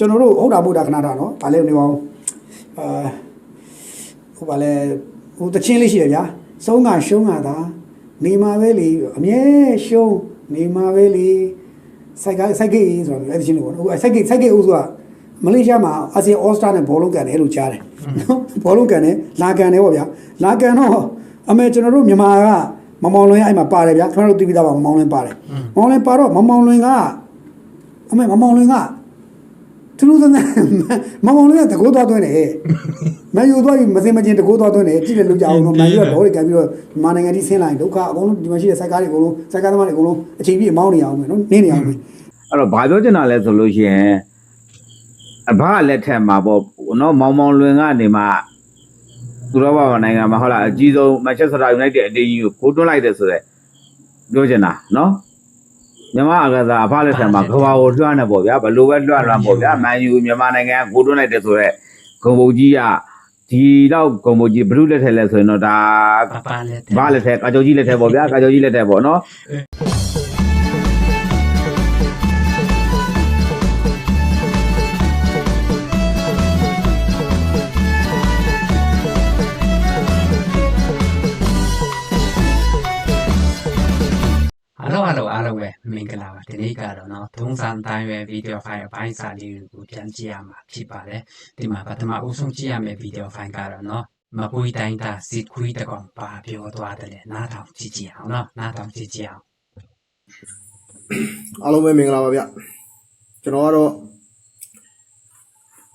ကျွန်တော်တို့ဟုတ်တာဗုဒ္ဓခဏတာနော်ဗာလဲနေပါဦးအာဟိုဗာလဲဟိုတချင်းလေးရှိရဗျာစုံးကရှုံးကသာနေမှာပဲလေအမြဲရှုံးနေမှာပဲလေစိုက်ကစိုက်ကိဆိုတော့အဲ့ဒီချင်းလို့ပေါ့နော်ဟိုစိုက်ကိစိုက်ကိအုပ်စုကမလေးရှားမှာအာဆီယံအော်စတာနဲ့ဘောလုံးကန်တယ်လို့ကြားတယ်နော်ဘောလုံးကန်တယ်လာကန်တယ်ပေါ့ဗျာလာကန်တော့အမေကျွန်တော်တို့မြန်မာကမမောင်လွင်အဲ့မှာပါတယ်ဗျာကျွန်တော်တို့သိပြီးသားပါမမောင်လွင်ပါတယ်မမောင်လွင်ပါတော့မမောင်လွင်ကအမေမမောင်လွင်က သူတို့ကမမောင်လွင်ကတကိုးသွားသွင်းတယ်မယူသွားပြီးမစင်မချင်းတကိုးသွားသွင်းတယ်ကြည့်တယ်လို့ကြောက်အောင်မယူတော့ဘောတွေကန်ပြီးတော့မြန်မာနိုင်ငံကြီးဆင်းလာရင်ဒုက္ခအကုန်လုံးဒီမှာရှိတဲ့စိုက်ကားတွေအကုန်လုံးစိုက်ကားသမားတွေအကုန်လုံးအချိန်ပြည့်မောင်းနေအောင်မယ်နော်နင်းနေအောင်မယ်အဲ့တော့ဘာပြောချင်တာလဲဆိုလို့ရှိရင်အဘလက်ထက်မှာပေါ့နော်မောင်မောင်လွင်ကနေမှသူတော်ဘာနိုင်ငံမှာဟုတ်လားအကြီးဆုံးမန်ချက်စတာယူနိုက်တက်အတင်းကြီးကိုကိုတွန်းလိုက်တယ်ဆိုတော့ပြောချင်တာနော် မြန်မာအကစားအဖလက်ထက်မှာကဘာကိုလွှမ်းနေပေါ့ဗျာဘယ်လိုပဲလွှမ်းလွှမ်းပေါ့ဗျာမန်ယူမြန်မာနိုင်ငံကကိုတွန်းလိုက်တယ်ဆိုတော့ဂုံဘုတ်ကြီးကဒီတော့ဂုံဘုတ်ကြီးဘလူးလက်ထက်လဲဆိုရင်တော့ဒါပပလက်ဘာလက်ထက်ကာကျော်ကြီးလက်ထက်ပေါ့ဗျာကာကျော်ကြီးလက်ထက်ပေါ့နော် ပဲမင်္ဂလာပါဒီနေ့ကတော့เนาะထုံးစံတိုင်းပဲဗီဒီယိုဖိုင်အပိုင်းစာလေးကိုပြန်ကြည့်ရမှာဖြစ်ပါတယ်ဒီမှာပထမအဆုံးကြည့်ရမယ့်ဗီဒီယိုဖိုင်ကတော့เนาะမပွေးတိုင်းတာစစ်ခွေးတကောင်ပါပြောသွားတယ်လေနားထောင်ကြည့်ကြည့်အောင်เนาะနားထောင်ကြည့်ကြည့်အောင် အားလုံးပဲမင်္ဂလာပါဗျကျွန်တော်ကတော့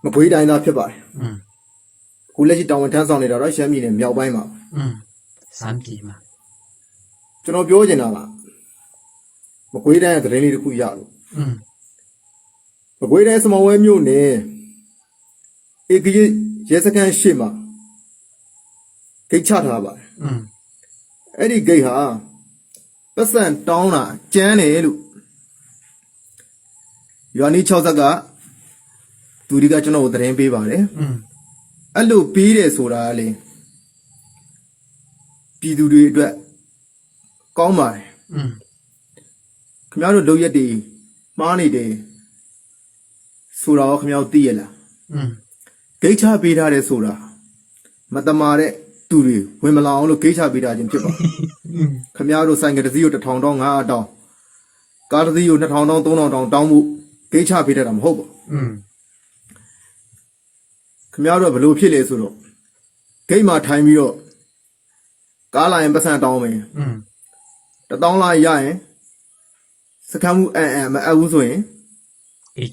မပွေးတိုင်းသားဖြစ်ပါတယ် อืม ခုလက်ရှိတောင်ဝန်ထမ်းဆောင်နေတာတော့ရှမ်းပြည်နယ်မြောက်ပိုင်းမှာ อืมစမ်းပြီမှာ ကျွန်တော်ပြောချင်တာက မကွေးတိုင်းကသတင်းလေးတစ်ခုရလို့မကွေးတိုင်းစမဝဲမြို့နယ်အေကရရဲစခန်းရှိမှာဂိတ်ချထားပါတယ်အဲ့ဒီဂိတ်ဟာပတ်စံတောင်းတာကျန်းတယ်လို့ယောနီ60ကသူဒီကကျွန်တော်ကိုသတင်းပေးပါတယ်အဲ့လိုပေးတယ်ဆိုတာလေပြည်သူတွေအတွက်ကောင်းပါတယ် ခင်ဗျားတို့လုပ်ရက်တွေမှားနေတယ်ဆိုတာရောခင်ဗျားတို့သိရလား อืม ဂိတ်ချပေးထားတယ်ဆိုတာမတမာတဲ့သူတွေဝင်မလာအောင်လို့ဂိတ်ချပေးထားခြင်းဖြစ်ပါ อืม ခင်ဗျားတို့ဆိုင်ကတစ်စီးကို1000တောင်း900တောင်းကားတစ်စီးကို2000တောင်း3000တောင်းတောင်းမှုဂိတ်ချပေးထားတာမဟုတ်ပါဘူး อืม ခင်ဗျားတို့ကဘယ်လိုဖြစ်လဲဆိုတော့ဂိတ်မှာထိုင်ပြီးတော့ကားလာရင်ပတ်စံတောင်းမယ် อืม တတောင်းလာရရင် ခန်းမှုအန်အန်မအပ်ဘူးဆိုရင်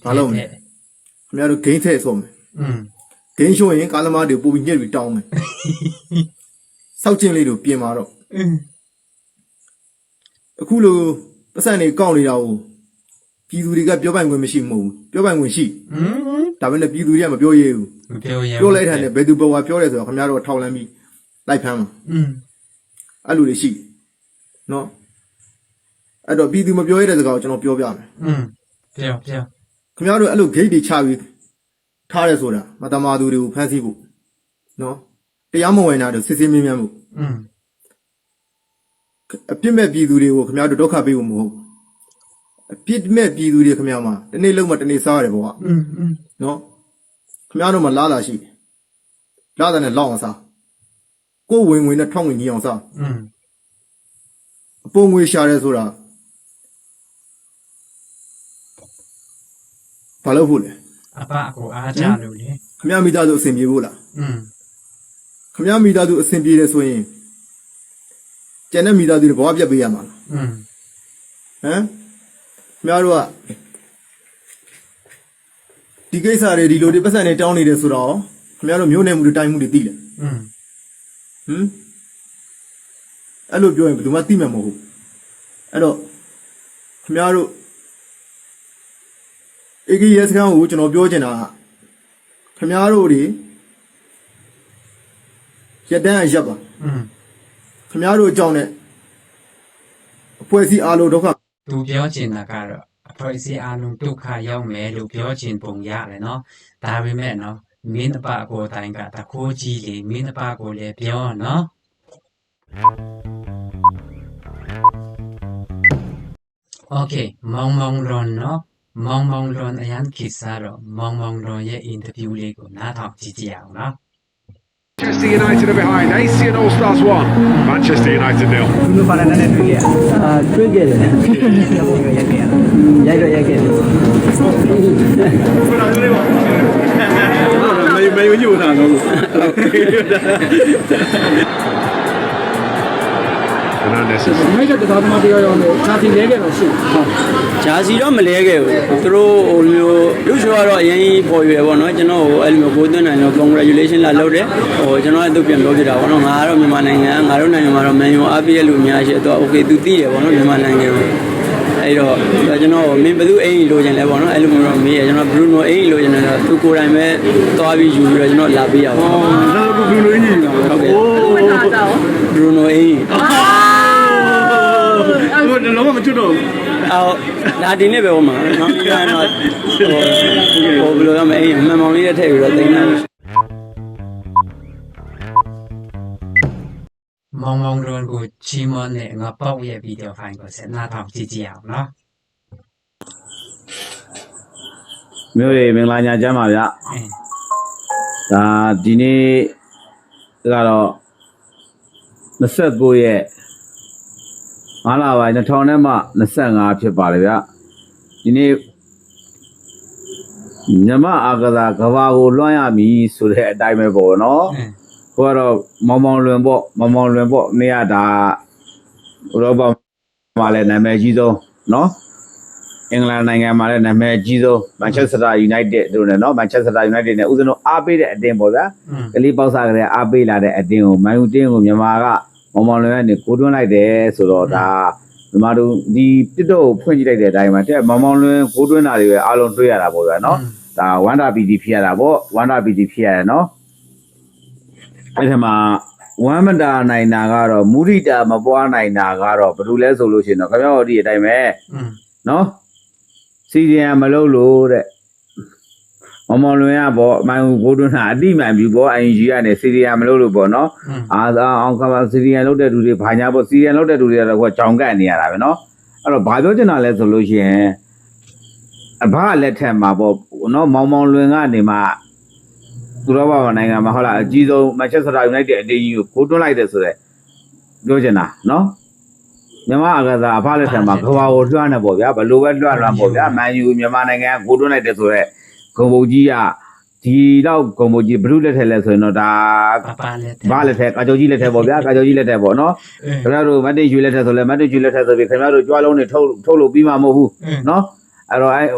ဘာလုပ်မလဲခင်ဗျားတို့ဂိမ်းထည့်ဆုံးမယ်อืมဂိမ်းရှိုးရင်ကားသမားတွေပုံပြီးညက်ပြီးတောင်းမယ်စောက်ချင်းလေးတို့ပြင်ပါတော့အခုလိုပတ်စံတွေကောက်နေတာကိုပြည်သူတွေကပြောပိုင်ခွင့်မရှိမဟုတ်ဘူးပြောပိုင်ခွင့်ရှိဒါပေမဲ့ပြည်သူတွေကမပြောရဘူးမပြောရဘူးပြောလိုက်တာနဲ့ဘယ်သူဘဝပြောတယ်ဆိုတော့ခင်ဗျားတို့ထောက်လန်းပြီးလိုက်ဖမ်းမှာအဲ့လိုတွေရှိနော် အဲ့တော့ပြည်သူမပြောရတဲ့စကားကိုကျွန်တော်ပြောပြမယ် อืมပြောပြော ခင်ဗျားတို့အဲ့လိုဂိတ်တွေချပြီးထားရဲဆိုတာမတမာသူတွေကိုဖမ်းဆီးဖို့နော်တရားမဝင်တာတို့စစ်စစ်မြင်းမြန်းဖို့ อืม အပြစ်မဲ့ပြည်သူတွေကိုခင်ဗျားတို့ဒုက္ခပေးဖို့မဟုတ်ဘူးအပြစ်မဲ့ပြည်သူတွေခင်ဗျားမှာတနေ့လုံးမှတနေ့စားရတယ်ပေါ့က อืมอืม နော်ခင်ဗျားတို့မှာလာလာရှိတယ်လာတဲ့နဲ့လောက်အောင်စားကိုယ်ဝင်ဝင်နဲ့ထောင်းဝင်ကြီးအောင်စား อืม အပုံငွေရှာရဲဆိုတာ ဘာလို့ဖို့လဲ အပကိုအားကြလို့လေ ခင်ဗျားမိသားစုအဆင်ပြေဖို့လား อืม ခင်ဗျားမိသားစုအဆင်ပြေတယ်ဆိုရင်ကျန်တဲ့မိသားစုတွေဘဝပြတ်ပေးရမှာလား อืม ဟမ်ခင်ဗျားတို့ကဒီကိစ္စတွေဒီလိုတွေပတ်စံတွေတောင်းနေတယ်ဆိုတော့ခင်ဗျားတို့မျိုးနယ်မှုတွေတိုင်းမှုတွေသိတယ် อืม ဟမ်အဲ့လိုပြောရင်ဘယ်သူမှသိမှာမဟုတ်ဘူးအဲ့တော့ခင်ဗျားတို့ အေဂီရဲစကန်ကိုကျွန်တော်ပြောချင်တာကခင်ဗျားတို့တွေရက်တန်းအရက်ပါ อืม ခင်ဗျားတို့အကြောင်းနဲ့အဖွဲ့အစည်းအားလုံးဒုက္ခ သူပြောချင်တာကတော့အဖွဲ့အစည်းအလုံးဒုက္ခရောက်မယ်လို့ပြောချင်ပုံရတယ်เนาะဒါပေမဲ့เนาะမင်းတပကိုယ်တိုင်ကတခိုးကြီးလေမင်းတပကိုလည်းပြောเนาะโอเคမောင်မောင်ရွန်เนาะ မောင်မောင်လွန်အရန်ခိစားတော့မောင်မောင်လွန်ရဲ့ interview လေးကိုနားထောင်ကြည့်ကြရအောင်နော် Manchester United are behind. AC and All Stars one. Manchester United nil. ဘယ်လိုပါလဲနဲ့တွေ့ခဲ့ရ။အာတွေ့ခဲ့တယ်။ဖြစ်ဖြစ်ရပုံရိုက်ခဲ့ရ။ရိုက်တော့ရိုက်ခဲ့တယ်။ဘယ်လိုလဲ။မေမေယူနာတော့။ Around Essex အမေကတရားသမားတွေရောလည်းဂျာစီလဲခဲ့တော့ရှိဟုတ်ဂျာစီတော့မလဲခဲ့ဘူးသူတို့ဟိုလိုလူချိုကတော့အရင်ကြီးပေါ်ရွယ်ပေါ့နော်ကျွန်တော်ဟိုအဲ့လိုမျိုးကိုသွင်းနိုင်တော့ congratulation လာလုပ်တယ်ဟိုကျွန်တော်လည်းသူပြန်ပြောပြတာပေါ့နော်ငါကတော့မြန်မာနိုင်ငံငါတို့နိုင်ငံမှာတော့မန်ယူအားပေးရလူများရှိတော့ okay သူသိတယ်ပေါ့နော်မြန်မာနိုင်ငံကိုအဲ့တော့ကျွန်တော်မင်းဘယ်သူအိမ်ကြီးလိုချင်လဲပေါ့နော်အဲ့လိုမျိုးတော့မေးရကျွန်တော်ဘရူနိုအိမ်ကြီးလိုချင်တယ်သူကိုယ်တိုင်ပဲသွားပြီးယူပြီးတော့ကျွန်တော်လာပေးရပါဘူး။ဟုတ်ကဲ့ဘရူနိုအိမ်ကြီးဟုတ်ကဲ့။ဘရူနိုအိမ်ကြီး ဟိုလုံးဝမချွတ်တော့ဘူးအော်ဒါဒီနေ့ပဲဟောမှာနော်ဒီကတော့ဟိုဘယ်လိုရမလဲအမှန်မှန်လေးနဲ့ထည့်ပြီးတော့တင်တာမောင်မောင်ရုံကိုချီးမွမ်းတဲ့ငါပေါ့ရဲ့ဗီဒီယိုဖိုင်ကိုဆက်နားထောင်ကြည့်ကြရအောင်နော်မြို့ရေမင်္ဂလာညချမ်းပါဗျဒါဒီနေ့ကတော့29ရက် အားလာပိုင်း2000နဲ့မှ25ဖြစ်ပါလေဗျဒီနေ့ညမအာကသာကဘာကိုလွှမ်းရမည်ဆိုတဲ့အတိုင်းပဲပေါ့နော်ကိုကတော့မောင်မောင်လွင်ပေါ့မောင်မောင်လွင်ပေါ့နေရတာဥရောပမှာလည်းနာမည်ကြီးဆုံးနော်အင်္ဂလန်နိုင်ငံမှာလည်းနာမည်ကြီးဆုံးမန်ချက်စတာယူနိုက်တက်တို့နဲ့နော်မန်ချက်စတာယူနိုက်တက်နဲ့ဥစဉ်တော့အားပေးတဲ့အတင်းပေါ့ဗျာကလေးပေါက်စားကလေးအားပေးလာတဲ့အတင်းကိုမန်ယူတင်းကိုမြန်မာက မောင်မောင်လွင်ကနေကိုတွန်းလိုက်တယ်ဆိုတော့ဒါဒီမှာတို့ဒီတစ်တော့ကိုဖွင့်ကြည့်လိုက်တဲ့အတိုင်းမှာတဲ့မောင်မောင်လွင်ကိုတွန်းတာတွေပဲအားလုံးတွေ့ရတာပေါ့ဗျာနော်ဒါဝမ်ဒါပီတီဖြစ်ရတာပေါ့ဝမ်ဒါပီတီဖြစ်ရတယ်နော်အဲ့ဒီမှာဝမ်မတာနိုင်တာကတော့မုရိတာမပွားနိုင်တာကတော့ဘာလို့လဲဆိုလို့ရှိရင်တော့ခပြောဒီအတိုင်းပဲနော်စီရင်မလုပ်လို့တဲ့ မမောင်လွင်ကပေါ့အမိုင်ကိုတွန်းတာအတိမှန်ပြီပေါ့အင်ဂျီကနေစီရီယံမလုပ်လို့ပေါ့နော်အင်းအာသာအောင်ကမစီရီယံလုပ်တဲ့သူတွေဘာညာပေါ့စီရီယံလုပ်တဲ့သူတွေကတော့ကိုယ်ကြောင်ကန့်နေရတာပဲနော်အဲ့တော့ဘာပြောချင်တာလဲဆိုလို့ရှိရင်အဘလက်ထက်မှာပေါ့နော်မောင်မောင်လွင်ကနေမှသူတော်ဘာနိုင်ငံမှာဟုတ်လားအကြီးဆုံးမန်ချက်စတာယူနိုက်တက်အတင်းကြီးကိုကိုတွန်းလိုက်တယ်ဆိုတော့ပြောချင်တာနော်မြန်မာအကစားအဖလက်ထက်မှာကဘာကိုလွှမ်းနေပေါ့ဗျာဘယ်လိုပဲလွှမ်းလွှမ်းပေါ့ဗျာမန်ယူမြန်မာနိုင်ငံကကိုတွန်းလိုက်တယ်ဆိုတော့ ဂုံဘုံကြီးကဒီတော့ဂုံဘုံကြီးဘလူးလက်ထက်လဲဆိုရင်တော့ဒါပပလက်ဘာလက်ထက်ကာကြောကြီးလက်ထက်ပေါ့ဗျာကာကြောကြီးလက်ထက်ပေါ့နော်အင်းခင်ဗျားတို့မတ်တေရွှေလက်ထက်ဆိုလဲမတ်တေရွှေလက်ထက်ဆိုပြီးခင်ဗျားတို့ကြွားလုံးတွေထုတ်ထုတ်လို့ပြီးမှမဟုတ်ဘူးအင်းနော်အဲ့တော့အဲ့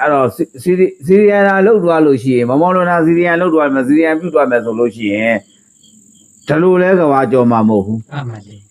အဲ့တော့စီရီစီရီယန်လာလောက်သွားလို့ရှိရင်မမောင်လွန်နာစီရီယန်လောက်သွားမယ်စီရီယန်ပြုတ်သွားမယ်ဆိုလို့ရှိရင်ဒါလိုလဲကဘာကြော်မှာမဟုတ်ဘူးအမလေး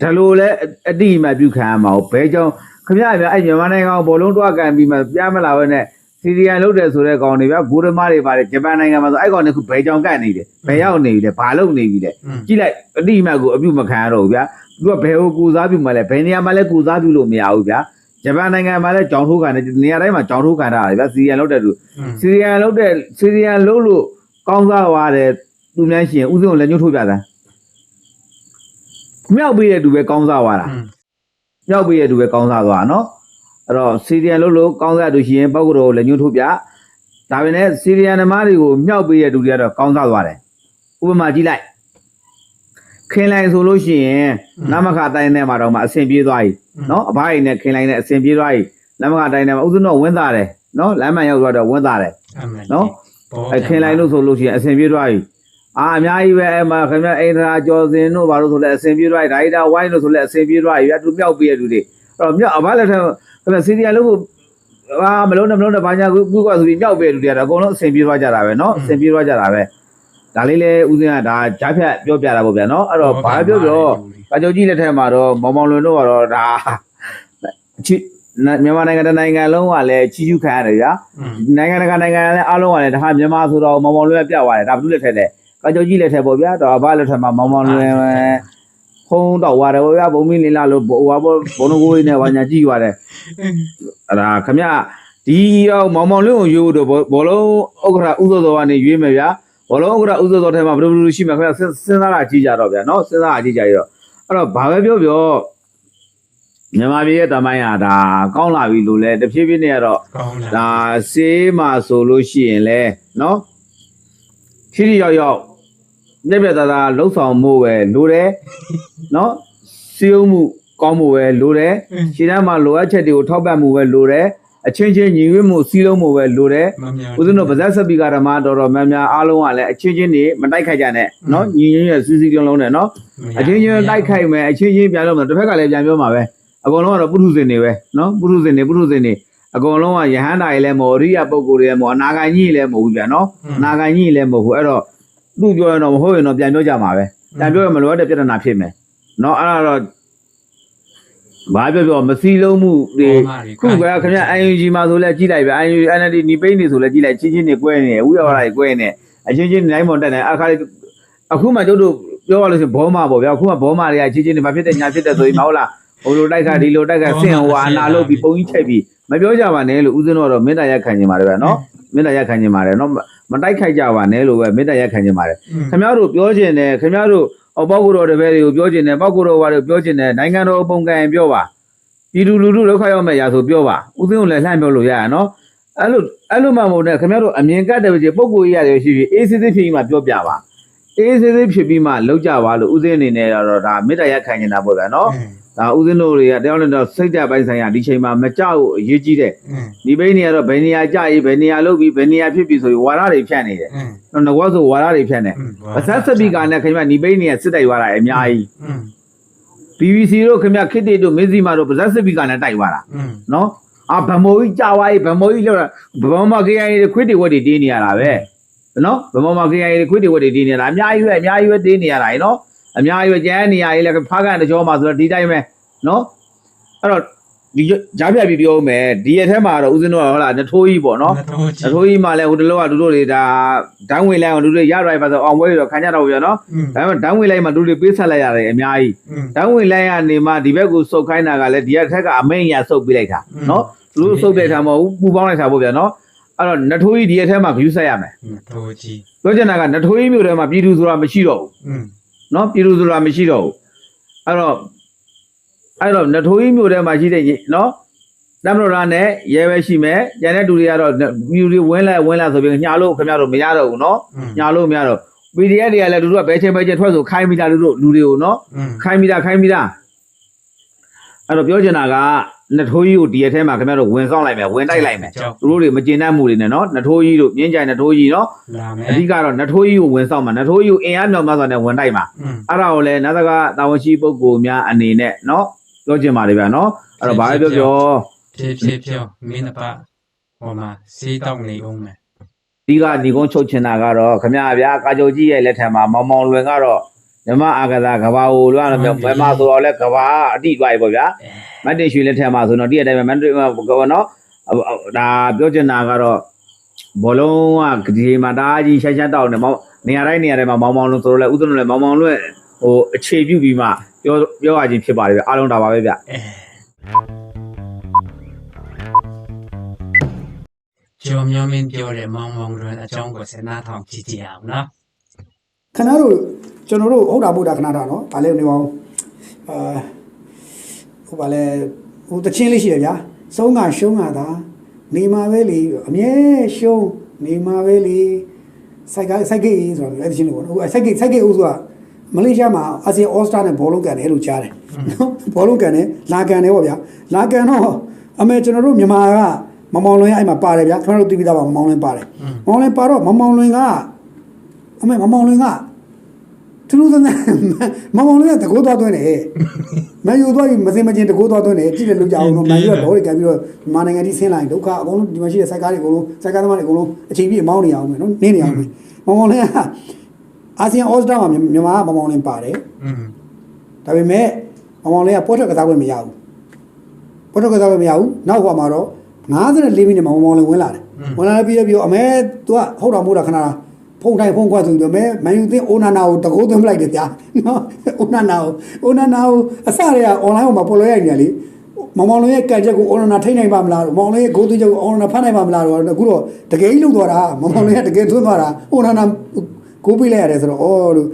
ဒါလိုလဲအတိအမပြုတ်ခံရမှာဟုတ်ဘဲကြောင့်ခင်ဗျားဗျာအဲ့မြန်မာနိုင်ငံကိုဘောလုံးတွားကန်ပြီးမှပြမလာဘဲနဲ့ စီရီယန်လောက်တယ်ဆိုတဲ့ကောင်တွေဗျာဂိုးရမားတွေပါတယ်ဂျပန်နိုင်ငံမှာဆိုအဲ့ကောင်တွေခုဘဲကြောင်ကတ်နေတယ်ဘဲရောက်နေပြီလေဘာလုပ်နေပြီလဲအင်းကြည့်လိုက်အတိအမတ်ကိုအပြုတ်မခံရတော့ဘူးဗျာသူကဘယ်ကိုကူစားပြုမှလဲဘယ်နေရာမှာလဲကူစားပြုလို့မရဘူးဗျာဂျပန်နိုင်ငံမှာလဲကြောင်ထိုးခံတယ်နေရာတိုင်းမှာကြောင်ထိုးခံတာဗျာစီရီယန်လောက်တဲ့သူအင်းစီရီယန်လောက်တဲ့စီရီယန်လုံးလို့ကောင်းစားသွားတယ်သူများရှိရင်ဥစဉ်ကိုလက်ညှိုးထိုးပြတာမြောက်ပေးတဲ့သူပဲကောင်းစားသွားတာအင်းမြောက်ပေးတဲ့သူပဲကောင်းစားသွားတာနော် အဲ့တော့စီရီယန်လုံးလို့ကောင်းစားသူရှိရင်ပောက်ကတော့လက်ညှိုးထိုးပြဒါပေမဲ့စီရီယန်သမားတွေကိုမြောက်ပေးတဲ့သူတွေကတော့ကောင်းစားသွားတယ်ဥပမာကြည့်လိုက်ခင်လိုက်ဆိုလို့ရှိရင်နမခတိုင်းထဲမှာတော့မှအဆင်ပြေသွားပြီနော်အဘိုင်းနဲ့ခင်လိုက်နဲ့အဆင်ပြေသွားပြီနမခတိုင်းထဲမှာဥစဉ်တော့ဝင်းသားတယ်နော်လမ်းမရောက်သွားတော့ဝင်းသားတယ်အမလေးနော်အဲခင်လိုက်လို့ဆိုလို့ရှိရင်အဆင်ပြေသွားပြီအာအများကြီးပဲအဲ့မှာခင်ဗျအိန္ဒရာကျော်စင်တို့ဘာလို့ဆိုလဲအဆင်ပြေသွားပြီဒါရိုက်တာဝိုင်းလို့ဆိုလဲအဆင်ပြေသွားပြီဗျာသူမြောက်ပေးရသူတွေအဲ့တော့မြောက်အဘလက်ထက် ခင်ဗျစီရီယံလို့အာမလုံးနဲ့မလုံးနဲ့ဘာညာကူကဆိုပြီးမြောက်ပေးရသူတွေကတော့အကုန်လုံးအဆင်ပြေသွားကြတာပဲနော်အဆင်ပြေသွားကြတာပဲဒါလေးလေဦးစင်းကဒါကြားဖြတ်ပြောပြတာပေါ့ဗျာနော်အဲ့တော့ဘာပြောပြောကာကြောကြီးလက်ထက်မှာတော့မောင်မောင်လွင်တို့ကတော့ဒါချစ်မြန်မာနိုင်ငံတစ်နိုင်ငံလုံးကလည်းချီးကျူးခံရတယ်ဗျာအင်းနိုင်ငံတကာနိုင်ငံလည်းအားလုံးကလည်းဒါဟာမြန်မာဆိုတော့မောင်မောင်လွင်ကပြသွားတယ်ဒါဘူးလက်ထက်တဲ့ကာကြောကြီးလက်ထက်ပေါ့ဗျာတော့ဘာလက်ထက်မှာမောင်မောင်လွင် ဖုံးတော့ဝါတယ်ဗျာဘုံမင်းလင်းလာလို့ဟိုဘောဘုံကိုကြီးနဲ့ဝါညာကြည့်သွားတယ်အဲ့ဒါခမရဒီတော့မောင်မောင်လွင်ကိုရွေးဖို့တော့ဘောလုံးဥက္ကရာဥသောသောကနေရွေးမယ်ဗျာဘောလုံးဥက္ကရာဥသောသောထဲမှာဘယ်လိုရှိမှာခမရစဉ်းစားတာကြည့်ကြတော့ဗျာနော်စဉ်းစားတာကြည့်ကြရတော့အဲ့တော့ဘာပဲပြောပြောမြန်မာပြည်ရဲ့တမိုင်းဟာဒါကောင်းလာပြီလို့လဲတဖြည်းဖြည်းနဲ့ကတော့ကောင်းလားဒါစေးမှာဆိုလို့ရှိရင်လဲနော်ခရီးရောက်ရောက် ပြက်ပြက်သားသားလှုပ်ဆောင်မှုပဲလိုတယ်နော်စီးုံမှုကောင်းမှုပဲလိုတယ်ခြေတန်းမှာလိုအပ်ချက်တွေကိုထောက်ပံ့မှုပဲလိုတယ်အချင်းချင်းညီညွတ်မှုစီးလုံးမှုပဲလိုတယ်မမြောင်ဦးဇင်းတို့ဗဇက်ဆက်ပီကဓမ္မတော်တော်များများအားလုံးကလည်းအချင်းချင်းနေမတိုက်ခိုက်ကြနဲ့နော်ညီညွတ်ရစီးစီးလုံးလုံးနဲ့နော်အချင်းချင်းတိုက်ခိုက်မယ်အချင်းချင်းပြန်လို့မယ်တစ်ဖက်ကလည်းပြန်ပြောမှာပဲအကုန်လုံးကတော့ပုထုဇဉ်တွေပဲနော်ပုထုဇဉ်တွေပုထုဇဉ်တွေအကုန်လုံးကယဟန္တာတွေလည်းမဟုတ်ရိယပုဂ္ဂိုလ်တွေလည်းမဟုတ်အနာဂါကြီးတွေလည်းမဟုတ်ဘူးဗျာနော်အနာဂါကြီးတွေလည်းမဟုတ်ဘူးအဲ့တော့ သူ့ပြောရင်တော့မဟုတ်ရင်တော့ပြန်ပြောကြမှာပဲပြန်ပြောရင်မလိုအပ်တဲ့ပြဿနာဖြစ်မယ်နော်အဲ့ဒါတော့ဘာပြောပြောမစီလုံးမှုတွေခုကခင်ဗျ IUG မှာဆိုလဲကြည့်လိုက်ပဲ IUG NLD နီပိန်းနေဆိုလဲကြည့်လိုက်ချင်းချင်းနေကွဲနေဥရဝါတွေကွဲနေအချင်းချင်းနိုင်မွန်တက်နေအခါလေးအခုမှတို့တို့ပြောရလို့ရှိရင်ဘောမာပေါ့ဗျာအခုမှဘောမာတွေကချင်းချင်းနေဘာဖြစ်တဲ့ညာဖြစ်တဲ့ဆိုရင်မဟုတ်လားဟိုလိုတိုက်ခါဒီလိုတိုက်ခါဆင့်ဟိုအနာလို့ပြီးပုံကြီးချိန်ပြီးမပြောကြပါနဲ့လို့ဦးဇင်းတို့ကတော့မေတ္တာရက်ခံနေပါတယ်ဗျာနော်မေတ္တာရက်ခံနေပါတယ်နော် မတိုက်ခိုက်ကြပါနဲ့လို့ပဲမေတ္တာရက်ခံနေပါတယ်ခင်ဗျားတို့ပြောချင်တယ်ခင်ဗျားတို့အပေါက်ကိုတော်တပည့်တွေကိုပြောချင်တယ်ပေါက်ကိုတော်ဝါတွေကိုပြောချင်တယ်နိုင်ငံတော်အပုံကံပြောပါပြည်သူလူထုဒုက္ခရောက်မဲ့ရာဆိုပြောပါဦးသိန်းကိုလည်းလှမ်းပြောလို့ရရနော်အဲ့လိုအဲ့လိုမှမဟုတ်နဲ့ခင်ဗျားတို့အမြင်ကတ်တဲ့ကြီးပုံကိုကြီးရတယ်ရှိပြီးအေးစစ်စစ်ဖြစ်ပြီးမှပြောပြပါအေးစစ်စစ်ဖြစ်ပြီးမှလောက်ကြပါလို့ဦးသိန်းအနေနဲ့ကတော့ဒါမေတ္တာရက်ခံနေတာပေါ့ဗျာနော် ဒါဦးသိန်းတို့တွေကတယောက်နဲ့တော့စိတ်ဓာတ်ပိုင်းဆိုင်ရာဒီချိန်မှာမကြောက်အရေးကြီးတဲ့ဒီဘိန်းတွေကတော့ဘယ်နေရာကြရေးဘယ်နေရာလုပ်ပြီးဘယ်နေရာဖြစ်ပြီးဆိုပြီးဝါရတွေဖြန့်နေတယ်နော်ငကောဆိုဝါရတွေဖြန့်နေအဆက်စပီကာနဲ့ခင်ဗျာဒီဘိန်းတွေကစစ်တိုက်သွားတာအများကြီး BBC တို့ခင်ဗျခစ်တေတို့မင်းစီမာတို့ဗဇက်စပီကာနဲ့တိုက်သွားတာနော်အာဗမောကြီးကြာသွားပြီဗမောကြီးလောက်တာဗမောမ KI တွေခွေးတွေဝက်တွေတင်းနေရတာပဲနော်ဗမောမ KI တွေခွေးတွေဝက်တွေတင်းနေရတာအများကြီးပဲအများကြီးပဲတင်းနေရတာနော် အများကြီးပဲကျန်းနေရည်လည်းဖားကန်တကြောမှာဆိုတော့ဒီတိုင်းပဲနော်အဲ့တော့ဒီကြားပြပြီးပြောဦးမယ်ဒီရက်ထဲမှာတော့ဦးဇင်းတို့ကဟုတ်လားနထိုးကြီးပေါ့နော်နထိုးနကြီးထိုးကြီးမှလည်းဟိုတလောကလူတို့တွေဒါဒန်းဝင်လိုက်အောင်လူတွေရရိုက်ပါဆိုအောင်ပွဲတော့ခံကြတော့ပြနော်ဒါပေမဲ့ဒန်းဝင်လိုက်မှလူတွေပေးဆက်လိုက်ရတယ်အများကြီးဒန်းဝင်လိုက်ရနေမှဒီဘက်ကိုစုပ်ခိုင်းတာကလည်းဒီရက်ထက်ကအမိန်ရစုပ်ပေးလိုက်တာနော်လူစုပ်တဲ့ထားမဟုတ်ဘူးပူပေါင်းလိုက်တာပေါ့ဗျာနော်အဲ့တော့နထိုးကြီးဒီအထဲမှာ view ဆက်ရမယ်နထိုးကြီးပြောချင်တာကနထိုးကြီးမျိုးထဲမှာပြည်သူဆိုတာမရှိတော့ဘူးอืม နော်ပြည်သူဆိုတာမရှိတော့ဘူးအဲ့တော့အဲ့တော့နထိုးကြီးမျိုးထဲမှာရှိတဲ့နော်တမလို့ရနဲ့ရဲပဲရှိမယ်ကျန်တဲ့လူတွေကတော့ပြည်သူတွေဝင်းလိုက်ဝင်းလိုက်ဆိုပြီးညာလို့ခင်ဗျားတို့မရတော့ဘူးနော်ညာလို့မရတော့ PDF တွေကလည်းလူတို့ကဘယ်ချိန်ပဲချိန်ထွက်ဆိုခိုင်းမိတာလူတို့လူတွေကိုနော်อืมခိုင်းမိတာခိုင်းမိတာအဲ့တော့ပြောချင်တာက နထိုးကြီးကိုဒီရက်ထဲမှာခင်ဗျားတို့ဝင်ဆောင်လိုက်မယ်ဝင်တိုက်လိုက်မယ်ကြောက်သူတို့တွေမကျင်တတ်မှုတွေနဲ့နော်နထိုးကြီးတို့မြင်းကြိုင်နထိုးကြီးနော်လာမယ်အဓိကတော့နထိုးကြီးကိုဝင်ဆောင်မှာနထိုးကြီးကိုအင်အားမြောက်များစွာနဲ့ဝင်တိုက်မှာอืมအဲ့ဒါကိုလည်းနတ်သကတာဝန်ရှိပုဂ္ဂိုလ်များအနေနဲ့နော်ပြောချင်ပါတယ်ဗျာနော်အဲ့တော့ဘာပဲပြောပြောဖြည်းဖြည်းဖြည်းမင်းတစ်ပတ်ဟိုမှာစေးတောက်နေအောင်မယ်ဒီကညီကုန်းချုပ်ချင်တာကတော့ခမရဗျာကာကြိုကြီးရဲ့လက်ထက်မှာမောင်မောင်လွင်ကတော့ ဓမ္မအာဂသာကဘာကိုလွှမ်းလို့ဘယ်မှာဆိုတော့လဲကဘာအတိသွားပြီပေါ့ဗျာမတ်တင်ရွှေလက်ထက်မှာဆိုတော့ဒီအတိုင်းပဲမတ်တင်ကောနော်ဒါပြောချင်တာကတော့ဘောလုံးကဒီမှာဒါကြီးရှက်ရှက်တောက်နေမောင်နေရာတိုင်းနေရာတိုင်းမှာမောင်မောင်လွင်ဆိုတော့လဲဥဒ္ဒနလဲမောင်မောင်လွင်ဟိုအခြေပြုပြီးမှပြောပြောရခြင်းဖြစ်ပါတယ်ဗျအားလုံးဒါပါပဲဗျကျော်မျိုးမင်းပြောတဲ့မောင်မောင်လွင်အကြောင်းကိုစနားထောင်ကြည့်ကြည့်အောင်နော် ခဏတို့ကျွန်တော်တို့ဟုတ်တာဗုဒ္ဓခဏတာနော်ဗာလဲနေပါဦးအာဟိုဗာလဲဟိုတချင်းလေးရှိရဗျာစုံးကရှုံးကသာနေမှာပဲလေအမြဲရှုံးနေမှာပဲလေစိုက်ကစိုက်ကိဆိုတော့အဲ့ဒီချင်းလေးပေါ့နော်ဟိုစိုက်ကိစိုက်ကိအုပ်စုကမလေးရှားမှာအာဆီယံအော်စတာနဲ့ဘောလုံးကန်တယ်လို့ကြားတယ်နော်ဘောလုံးကန်တယ်လာကန်တယ်ပေါ့ဗျာလာကန်တော့အမေကျွန်တော်တို့မြန်မာကမမောင်လွင်အဲ့မှာပါတယ်ဗျာခင်ဗျားတို့သိပြီးသားပါမမောင်လွင်ပါတယ်မမောင်လွင်ပါတော့မမောင်လွင်က အမေမမောင်လွင်က သူတို့ကမမောင်လေးကတကိုးသွားသွင်းတယ်မယူသွားပြီးမစင်မချင်းတကိုးသွားသွင်းတယ်ကြည့်တယ်လို့ကြအောင်တော့မယူတော့တော့ကန်ပြီးတော့မြန်မာနိုင်ငံကြီးဆင်းလာရင်ဒုက္ခအကုန်လုံးဒီမှာရှိတဲ့စိုက်ကားတွေအကုန်လုံးစိုက်ကားသမားတွေအကုန်လုံးအချိန်ပြည့်မောင်းနေအောင်မယ်နော်နင်းနေအောင်မယ်မမောင်လေးကအာဆီယံအော်စတာမှာမြန်မာကမမောင်လေးပါတယ် อืม ဒါပေမဲ့မမောင်လေးကပေါ်ထွက်ကစားခွင့်မရဘူးပေါ်ထွက်ကစားခွင့်မရဘူးနောက်ဟိုမှာတော့54မိနစ်မှာမမောင်လေးဝင်လာတယ်ဝင်လာပြီးပြီးအမဲ तू ကဟုတ်တော့မဟုတ်တာခဏ ဖုန်တိုင်းဖုန်ခွက်ဆိုတော့မဲမန်ယူသိအိုနာနာကိုတကိုးသွင်းပလိုက်တယ်ဗျာနော်အိုနာနာကိုအိုနာနာကိုအစတွေက online မှာပေါ်လွှဲရိုက်နေတယ်လေမမောင်လုံးရဲ့ကံချက်ကိုအိုနာနာထိနိုင်ပါမလားမောင်လုံးရဲ့ဂိုးသွင်းချက်ကိုအိုနာနာဖတ်နိုင်ပါမလားတော့အခုတော့တကယ်ကြီးလုံသွားတာမမောင်လုံးရဲ့တကယ်သွင်းသွားတာအိုနာနာကိုးပေးလိုက်ရတယ်ဆိုတော့အော်လို့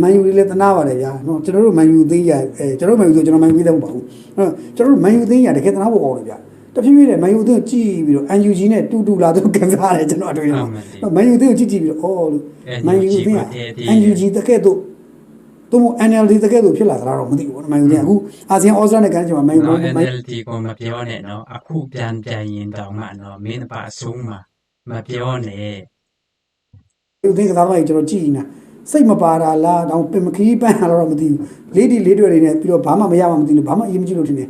မန်ယူလေးလည်းတနာပါတယ်ဗျာနော်ကျွန်တော်တို့မန်ယူသိရအဲကျွန်တော်တို့မန်ယူဆိုကျွန်တော်မန်ယူသိတဲ့မဟုတ်ပါဘူးနော်ကျွန်တော်တို့မန်ယူသိရတကယ်တနာဖို့ကောင်းတယ်ဗျာ တဖြည်းဖြည်းနဲ့မန်ယူသိကိုကြည့်ပြီးတော့ NUG နဲ့တူတူလာသူကန်စားတယ်ကျွန်တော်အတွေ့အကြုံမန်ယူသိကိုကြည့်ကြည့်ပြီးတော့အော်လို့မန်ယူသိက NUG တကယ်တော့သူမ NLD တကယ်တော့ဖြစ်လာသလားတော့မသိဘူးနော်မန်ယူသိအခုအာဆီယံဩစတြေးလျနဲ့ကန်ချင်မှာမန်ယူနော်မန် NLD ကိုမပြောနဲ့နော်အခုပြန်ပြန်ရင်တောင်မှနော်မင်းအပါအဆုံးမှာမပြောနဲ့ယူသိကစားသမားကြီးကျွန်တော်ကြည့်နေတာစိတ်မပါတာလားတောင်ပင်မခီးပန်းတာတော့မသိဘူးလေးဒီလေးတွေတွေနဲ့ပြီးတော့ဘာမှမရမှမသိလို့ဘာမှအရေးမကြီးလို့ထင်တယ်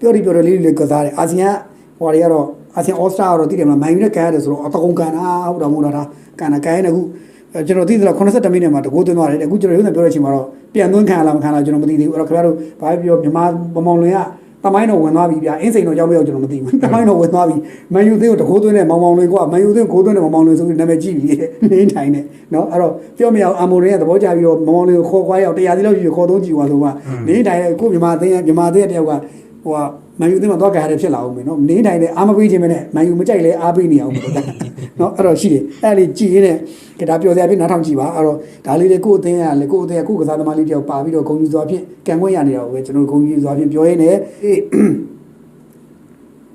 ပြောဒီပြောတယ်လေးလေးလေးကစားတယ်အာဆီယံဟိုတွေကတော့အာဆီယံဩစတြေးလျကတော့တည်တယ်မလားမန်ယူနဲ့ကန်ရတယ်ဆိုတော့အတကုံကန်တာဟုတ်တယ်မဟုတ်လားဒါကန်တာကန်ရင်အခုကျွန်တော်သိသလား82မိနစ်မှာတကိုးသွင်းသွားတယ်အခုကျွန်တော်ရုံးနဲ့ပြောတဲ့အချိန်မှာတော့ပြန်သွင်းခံရလားမခံလားကျွန်တော်မသိသေးဘူးအဲ့တော့ခင်ဗျားတို့ဘာပြောမြန်မာမမောင်လွင်ကတမိုင်းတော့ဝင်သွားပြီဗျာအင်းစိန်တော့ရောက်မရောက်ကျွန်တော်မသိဘူးတမိုင်းတော့ဝင်သွားပြီမန်ယူသိကိုတကိုးသွင်းတဲ့မောင်မောင်လွင်ကမန်ယူသိကိုကိုးသွင်းတဲ့မောင်မောင်လွင်ဆိုပြီးနာမည်ကြည့်ပြီးနေထိုင်နေနော်အဲ့တော့ပြောမရအောင်အမိုရင်ရဲ့သဘောကျပြီးတော့မောင်မောင်လွင်ကိုခေါ်ခွားရအောင်တရားစီလောက်ယူခေါ်သုံးကြည့်သွားဆိုမှနေထိုင်တဲ့ကိုမြန်မာအသင်းရဲ့မြန်မာအသင်းရဲ့တယောက်က ဟိုကမန်ယူအသင်းမှာသွားကြရတယ်ဖြစ်လာအောင်မယ်နော်နေထိုင်တဲ့အားမပေးခြင်းမနဲ့မန်ယူမကြိုက်လဲအားပေးနေအောင်ပေါ့နော်အဲ့တော့ရှိတယ်အဲ့လေးကြည်ရင်းနဲ့ကဒါပြောစရာဖြစ်နားထောင်ကြည့်ပါအဲ့တော့ဒါလေးတွေကိုအသင်းရလေကိုအသင်းကကိုကစားသမားလေးတယောက်ပါပြီးတော့ဂုဏ်ယူစွာဖြင့်ကံခွင့်ရနေတာကိုပဲကျွန်တော်ဂုဏ်ယူစွာဖြင့်ပြောရင်းနဲ့အေး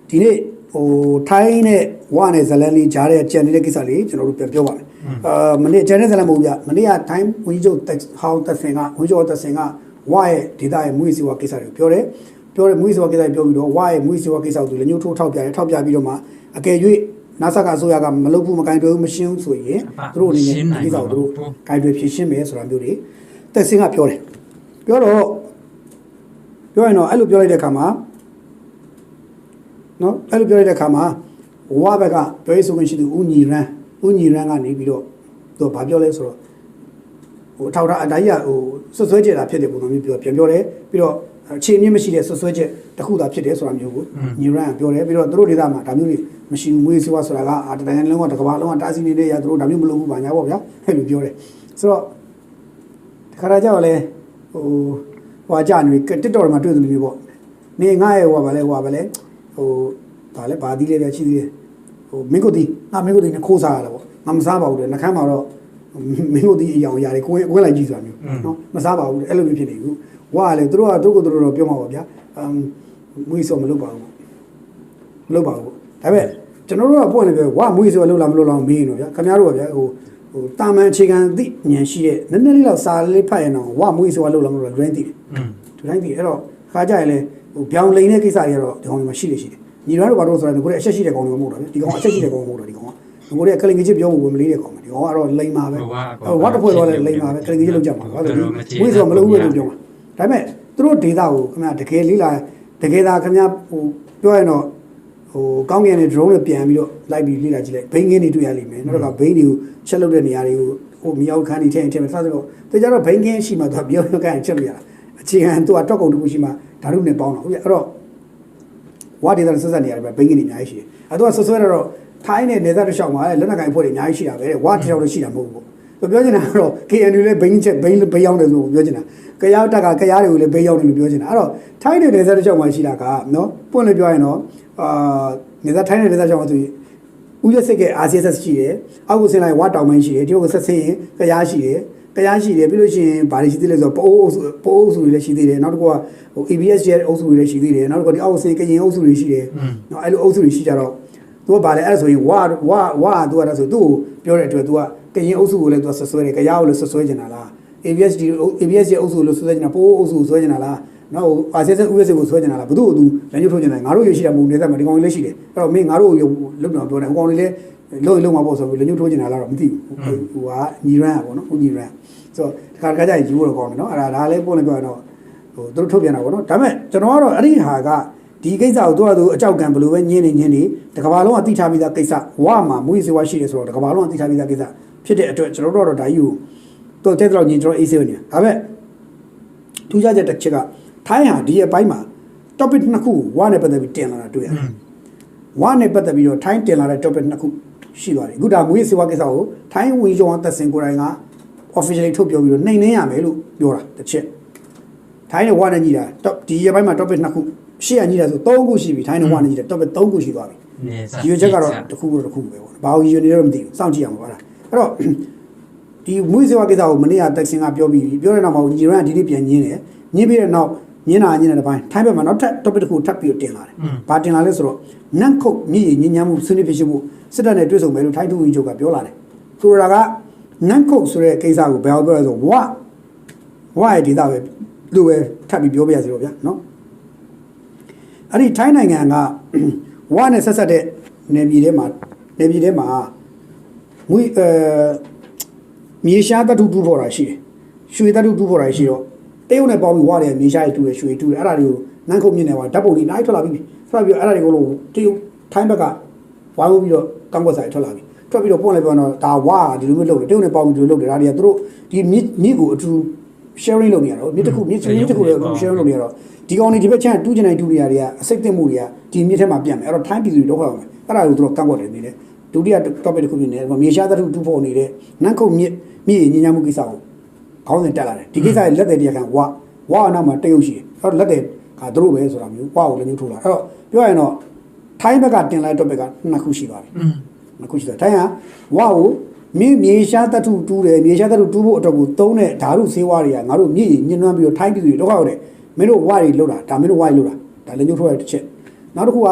ဒီနေ့ဟိုထိုင်းနဲ့ဝါနဲ့ဇလန်လေးကြားတဲ့ကြံနေတဲ့ကိစ္စလေးကျွန်တော်တို့ပြန်ပြောပါမယ်အာမနေ့ကြံတဲ့ဇလန်မဟုတ်ဗျမနေ့ကထိုင်းဝင်းချုပ်ဟောင်းသက်စင်ကဝင်းချုပ်သက်စင်ကဝါရဲ့ဒေတာရဲ့မွေးစီဝါကိစ္စတွေကိုပြောတယ် ပြောတယ်မွေးစီဝါကိစ္စတွေပြောပြီးတော့ဝါရဲ့မွေးစီဝါကိစ္စကိုလည်းညှို့ထိုးထောက်ပြတယ်ထောက်ပြပြီးတော့မှအကယ်၍နာဆာကအစိုးရကမလုပ်ဘူးမကင်တွယ်ဘူးမရှင်းဘူးဆိုရင်သူတို့အနေနဲ့ဒီကိစ္စကိုသူတို့ကင်တွယ်ဖြေရှင်းမယ်ဆိုတာမျိုးတွေသက်စင်ကပြောတယ်ပြောတော့ပြောရင်တော့အဲ့လိုပြောလိုက်တဲ့အခါမှာနော်အဲ့လိုပြောလိုက်တဲ့အခါမှာဝါဘက်ကပြောရေးဆိုခွင့်ရှိသူဦးညီရန်ဦးညီရန်ကနေပြီးတော့သူကဘာပြောလဲဆိုတော့ဟိုအထောက်ထားအတိုင်းရဟိုဆွဆွဲချက်တာဖြစ်တဲ့ပုံစံမျိုးပြောပြန်ပြောတယ်ပြီးတော့ အခြေအမြင့်မရှိတဲ့ဆွဆွဲချက်တစ်ခုသာဖြစ်တယ်ဆိုတာမျိုးကိုညီရန်ကပြောတယ်ပြီးတော့သူတို့ဒေသမှာဒါမျိုးတွေမရှိဘူးမွေးစွာဆိုတာကအာတတိုင်းလုံးကတစ်ကမ္ဘာလုံးကတားဆီးနေတဲ့ရသူတို့ဒါမျိုးမလုပ်ဘူးပါညာပေါ့ဗျာအဲ့လိုပြောတယ်ဆိုတော့တခါတကြောက်လဲဟိုဟွာကြနေတစ်တော်မှာတွေ့တယ်လို့မျိုးပေါ့နေငါရဲ့ဟွာဗာလဲဟွာဗာလဲဟိုဒါလည်းဘာသီးလဲပြရှိသေးတယ်ဟိုမင်းကိုတီငါမင်းကိုတီနဲ့ခိုးစားရတာပေါ့ငါမစားပါဘူးတဲ့နှခမ်းမှာတော့ မင်းကိုတီအယောင်အရာတွေကိုယ်ကိုယ်လိုက်ကြည့်ဆိုတာမျိုးနော်မစားပါဘူးတဲ့အဲ့လိုမျိုးဖြစ်နေဘူးဝါကလည်းသူတို့ကသူတို့ကိုသူတို့တော့ပြောမှာပါဗျာအမ်မွေးစောမလုပ်ပါဘူးမလုပ်ပါဘူးဒါပေမဲ့ကျွန်တော်တို့ကပွင့်နေပြောဝါမွေးစောလုပ်လားမလုပ်လားမေးရင်တော့ဗျာခင်ဗျားတို့ကဗျာဟိုဟိုတာမန်အခြေခံသိဉာဏ်ရှိတဲ့နည်းနည်းလေးတော့စာလေးဖတ်ရင်တော့ဝါမွေးစောလုပ်လားမလုပ်လား range တည်တယ်อืมဒီတိုင်းတည်အဲ့တော့ခါကြရင်လေဟိုပြောင်းလိန်တဲ့ကိစ္စတွေကတော့ဒီကောင်တွေမှာရှိနေရှိတယ်ညီတော်တို့ဘာလို့ဆိုတော့ကိုယ်အချက်ရှိတဲ့ကောင်တွေမဟုတ်တော့ဗျဒီကောင်အချက်ရှိတဲ့ကောင်မဟုတ်တော့ဒီကောင်က ကိုယ်ကကလင်ကြီးချစ်ပြောဖို့ဝင်မလေးတဲ့ကောင်ပဲဒီကောင်ကတော့လိန်ပါပဲဝတ်တဖွဲ့တော့လဲလိန်ပါပဲကလင်ကြီးလောက်ကြမှာဟုတ်တယ်ဝိဆိုမလို့ဘူးလို့ပြောမှာဒါပေမဲ့သူတို့ဒေတာကိုခင်ဗျာတကယ်လေးလာတကယ်သာခင်ဗျာဟိုပြောရင်တော့ဟိုကောင်းကင်နဲ့ drone နဲ့ပြန်ပြီးတော့လိုက်ပြီးလေ့လာကြည့်လိုက်ဘိန်းကင်းတွေတွေ့ရလိမ့်မယ်နောက်တော့ဘိန်းတွေကိုချက်လုပ်တဲ့နေရာတွေကိုဟိုမြောက်ခန်းတွေထည့်ထည့်မယ်ဆက်ဆိုတော့တကြတော့ဘိန်းကင်းရှိမှသူကပြောပြောကန်ချက်လို့ရတာအခြေခံသူကတော့ကုန်တစ်ခုရှိမှဓာတ်ရုပ်နဲ့ပေါင်းတော့ဟုတ်ပြီအဲ့တော့ဝါဒေသနဲ့ဆက်ဆက်နေရတယ်ပဲဘိန်းကနေအများကြီးရှိတယ်။အဲတော့ဆွဆွဲတော့ ထိုင်းနဲ့နေသက်တစ်လျှောက်မှာလက်နက်ကိုင်ဖွဲ့တွေအများကြီးရှိတာပဲတဲ့။ဝါတစ်ယောက်လည်းရှိတာမဟုတ်ဘူးပေါ့။သူပြောချင်တာကတော့ KNU လည်းဘိန်းချက်ဘိန်းဘိန်းရောက်တယ်လို့ပြောချင်တာ။ကရားတက်ကကရားတွေကိုလည်းဘိန်းရောက်တယ်လို့ပြောချင်တာ။အဲ့တော့ထိုင်းနဲ့နေသက်တစ်လျှောက်မှာရှိတာကနော်ပွင့်လို့ပြောရင်တော့အာနေသက်ထိုင်းနဲ့နေသက်တစ်လျှောက်မှာဆိုရင်ဦးရစိတ်က RCSS ရှိတယ်။အောက်ကိုဆင်းလိုက်ဝါတောင်ပိုင်းရှိတယ်။ဒီဘက်ဆက်ဆင်းရင်ကရားရှိတယ်။တရားရှိတယ်ပြီးလို့ရှိရင်ဗာတွေရှိသေးလဲဆိုတော့ပိုးအုပ်စုပိုးအုပ်စုတွေလည်းရှိသေးတယ်နောက်တစ်ခုကဟို ABS ရဲ့အုပ်စုတွေလည်းရှိသေးတယ်နောက်တစ်ခုကဒီအောက်ဆင်းကရင်အုပ်စုတွေရှိတယ်နော်အဲ့လိုအုပ်စုတွေရှိကြတော့ သူကဗာလဲအဲ့ဒါဆိုရင်ဝါဝါဝါသူကဒါဆိုသူ့ကိုပြောတဲ့အတွက်သူကကရင်အုပ်စုကိုလည်းသူကဆွဆွဲတယ်ကရားကိုလည်းဆွဆွဲနေတာလား ABS ဒီ ABS ရဲ့အုပ်စုကိုလည်းဆွဆွဲနေတာပိုးအုပ်စုကိုဆွဲနေတာလားနော်ဟို RCS ဥပဒေကိုဆွဲနေတာလားဘယ်သူ့ကိုသူလက်ညှိုးထိုးနေတာငါတို့ရရှိတာမဟုတ်နေတဲ့မှာဒီကောင်လေးလည်းရှိတယ်အဲ့တော့မင်းငါတို့ရုပ်လုံတော့ပြောတယ်ဟိုကောင်လေးလည်းလုံးလုံးမှာပေါ့ဆိုပြီးလက်ညှိုးထိုးနေတာလားတော့မသိဘူးဟိုကညီရန်อ่ะပေါ့နော်ဟိုညီရန်ဆိုတော့ဒီခါတခါကျရင်ယူတော့ကောင်းတယ်နော်အဲ့ဒါဒါလည်းပုံနဲ့ပြောရတော့ဟိုသူတို့ထုတ်ပြန်တာပေါ့နော်ဒါပေမဲ့ကျွန်တော်ကတော့အဲ့ဒီဟာက ဒီကိစ္စကိုသူကသူအကြောက်ကံဘယ်လိုပဲညင်းနေညင်းနေတကဘာလုံးကတိထားပြီးသားကိစ္စဝါမှာမွေးစေဝါရှိတယ်ဆိုတော့တကဘာလုံးကတိထားပြီးသားကိစ္စဖြစ်တဲ့အတွက်ကျွန်တော်တို့ကတော့ဒါကြီးကိုသူတဲ့တော့ညင်ကျွန်တော်အေးဆေးနေဒါပေမဲ့ထူးခြားချက်တစ်ချက်ကထိုင်းဟာဒီရဲ့ဘိုင်းမှာ topic နှစ်ခုဝါနဲ့ပတ်သက်ပြီးတင်လာတာတွေ့ရတယ်ဝါနဲ့ပတ်သက်ပြီးတော့ထိုင်းတင်လာတဲ့ topic နှစ်ခုရှိသွားတယ်အခုဒါမွေးစေဝါကိစ္စကိုထိုင်းဝင်ကျော်သက်စင်ကိုယ်တိုင်က officially ထုတ်ပြောပြီးတော့နှိမ်နှင်းရမယ်လို့ပြောတာတစ်ချက်ထိုင်းနဲ့ဝါနဲ့ညီတာ top ဒီရက်ပိုင်းမှာ topic နှစ်ခု ရှေ့ကညီတာဆို3ခုရှိပြီထိုင်းနဲ့ဝါနဲ့ညီတာ topic 3ခုရှိသွားပြီနေစားဒီရွေးချက်ကတော့တစ်ခုတော့တစ်ခုပဲပေါ့ဘာလို့ရွေးနေတော့မသိဘူးစောင့်ကြည့်အောင်ပါလားအဲ့တော့ဒီမွေးစေဝကိစ္စကိုမနေ့ကတက်ဆင်ကပြောပြီးပြီပြောတဲ့နောက်မှာညီရန်ကဒီနေ့ပြန်ညင်းတယ်ညင်းပြီးတဲ့နောက်ညင်းတာညင်းတဲ့တစ်ပိုင်းထိုင်းဘက်မှာနောက်ထပ် topic တစ်ခုထပ်ပြီးတော့တင်လာတယ်။ဘာတင်လာလဲဆိုတော့နန့်ခုတ်မြည်ညဉ့်ညမ်းမှုဆွေးနွေးဖြစ်ရှိမှုစစ်တပ်နဲ့တွေ့ဆုံမယ်လို့ထိုင်းသူကြီးချုပ်ကပြောလာတယ်။ဆိုလိုတာကနန့်ခုတ်ဆိုတဲ့ကိစ္စကိုဘယ်အောင်ပြောလဲဆိုဝဝရဲ့ဒေတာပဲလို့ပဲထပ်ပြီးပြောပြရစီတော့ဗျာနော်။ အဲ့ဒီထိုင်းနိုင်ငံကဝနဲ့ဆက်ဆက်တဲ့နယ်မြေထဲမှာနယ်မြေထဲမှာငွေအဲမြေရှားတတုတူပေါ်တာရှိတယ်။ရွှေတတုတူပေါ်တာရှိတော့တရုတ်နဲ့ပေါင်းပြီးဝါတယ်မြေရှားတွေတူတယ်ရွှေတူတယ်အဲ့ဒါတွေကိုနန်းခုတ်မြင့်နေပါဓာတ်ပုံလေးနိုင်ထွက်လာပြီထွက်လာပြီးအဲ့ဒါတွေကိုလို့တရုတ်ထိုင်းဘက်ကဝိုင်းပြီးတော့ကန့်ကွက်ဆိုင်ထွက်လာပြီထွက်ပြီးတော့ပွင့်လိုက်ပြောတော့ဒါဝါဒီလိုမျိုးလုပ်တယ်တရုတ်နဲ့ပေါင်းပြီးဒီလိုလုပ်တယ်ဒါတွေကသူတို့ဒီမြစ်မြစ်ကိုအတူ sharing လုပ်နေရတော့မြစ်တစ်ခုမြစ်မြစ်တစ်ခုလည်း sharing လုပ်နေရတော့ဒီကောင်တွေဒီဘက်ချမ်းတူးချင်တိုင်းတူးနေရတွေကအစိတ်သိမ့်မှုတွေကဒီမြစ်ထဲမှာပြတ်မယ်အဲ့တော့ထိုင်းပြည်သူတွေဒုက္ခရောက်မယ်အဲ့ဒါကိုသူတို့ကန့်ကွက်တယ်နေတယ်ဒုတိယ topic တစ်ခုဖြစ်နေတယ်မြေရှားသတ္ထုတူးဖို့နေတဲ့နန်းခုတ်မြစ်မြစ်ညဉ့်ညမ်းမှုကိစ္စကိုခေါင်းစဉ်တက်လာတယ်ဒီကိစ္စရဲ့လက်တွေတရားခံဝါဝါအနောက်မှာတရုတ်ရှိတယ်အဲ့တော့လက်တွေကသူတို့ပဲဆိုတာမျိုးဝါကိုလည်းမျိုးထိုးလာအဲ့တော့ပြောရရင်တော့ထိုင်းဘက်ကတင်လိုက် topic ကနှစ်ခုရှိသွားပြီမခုရှိတယ်။တိုင်းကဝါကို မြေမြေရှားတတုတူးတယ်မြေရှားတတုတူးဖို့အတွက်ကိုသုံးတဲ့ဓာတ်ဆေးဝါးတွေကငါတို့မြေညှဉ်းနှွမ်းပြီးတော့ထိုင်းပြည်သူတွေတော့ဟုတ်တယ်။မင်းတို့ဝါတွေလောက်တာဒါမင်းတို့ဝါတွေလောက်တာဒါလည်းညှို့ထုတ်ရတဲ့တစ်ချက်။နောက်တစ်ခုက